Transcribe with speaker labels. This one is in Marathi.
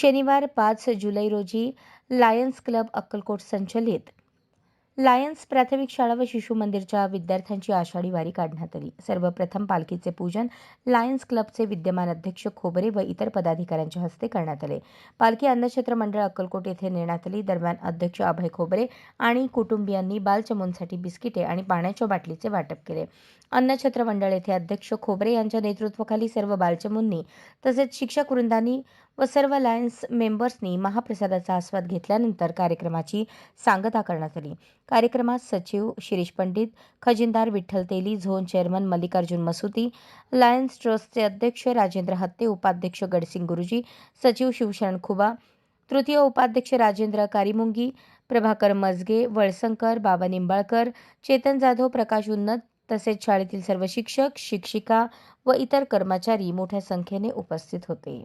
Speaker 1: शनिवार पाच जुलै रोजी लायन्स क्लब अक्कलकोट संचलित लायन्स प्राथमिक शाळा व शिशु मंदिरच्या विद्यार्थ्यांची आषाढी वारी काढण्यात आली. सर्वप्रथम पालखीचे पूजन लायन्स क्लबचे विद्यमान अध्यक्ष खोबरे व इतर पदाधिकाऱ्यांच्या हस्ते करण्यात आले. पालखी अन्नक्षेत्र मंडळ अक्कलकोट येथे नेण्यात आली. दरम्यान अध्यक्ष अभय खोबरे आणि कुटुंबियांनी बालचमूंसाठी बिस्किटे आणि पाण्याच्या बाटलीचे वाटप केले. अन्नछत्र मंडळ येथे अध्यक्ष खोबरे यांच्या नेतृत्वाखाली सर्व बालचमूंनी तसेच शिक्षक वृंदांनी व सर्व लायन्स मेंबर्सनी महाप्रसादाचा आस्वाद घेतल्यानंतर कार्यक्रमाची सांगता करण्यात आली. कार्यक्रमात सचिव Shirish Pandit खजिनदार Vitthal Teli zone chairman Mallikarjun Masuti Lions ट्रस्टचे अध्यक्ष राजेंद्र हत्ते उपाध्यक्ष गडसिंग गुरुजी सचिव शिवशरण खुबा तृतीय उपाध्यक्ष राजेंद्र कारिमुंगी प्रभाकर मजगे वळसंकर बाबा निंबाळकर चेतन जाधव प्रकाश उन्नत तसेच शाळेतील सर्व शिक्षक शिक्षिका व इतर कर्मचारी मोठ्या संख्येने उपस्थित होते.